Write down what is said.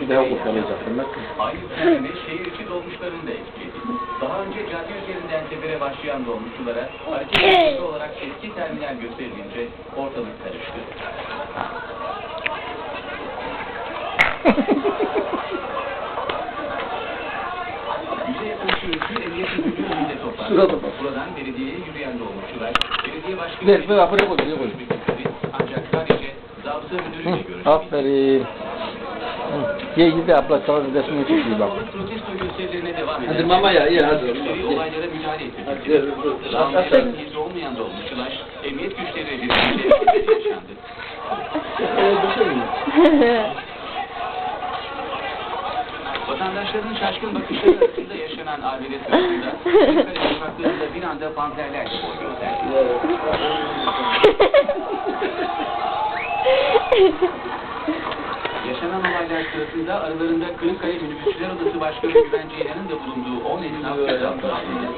Bir daha kurtaracaktım ben. Aynı düzenleme şehir içi dolmuşların da etkiledi. Daha önce cadde üzerinden sefere başlayan dolmuşçulara hareket merkezi olarak eski terminal gösterilince ortalık karıştı. Yüze yakın sürücü emniyet müdürlüğü önünde toplandı. Buradan belediyeye yürüyen dolmuşçular, belediye başkanı... Ver, buraya koy, buraya koy. Ancak sadece zabıta müdürüyle aferin. Hı. Ye gidi abla sana resmini çekiyor bak. Protesto gösterilerine devam eden... Hadi mama ya, iyi, hadi. Müşteri olaylara müdahale yürü. Lağımlara izi olmayan dolmuşçular, emniyet güçleri afet yaşandı. Vatandaşların şaşkın bakışları arasında yaşanan arbede sırasında sokaklarında bir anda panterlerle boy gösterdi. Yaşanan olaylar sırasında aralarında Kırıkkale Minibüsçüler Odası Başkanı Güven Ceylan'ın da bulunduğu 10 esnaf gözaltına alındı.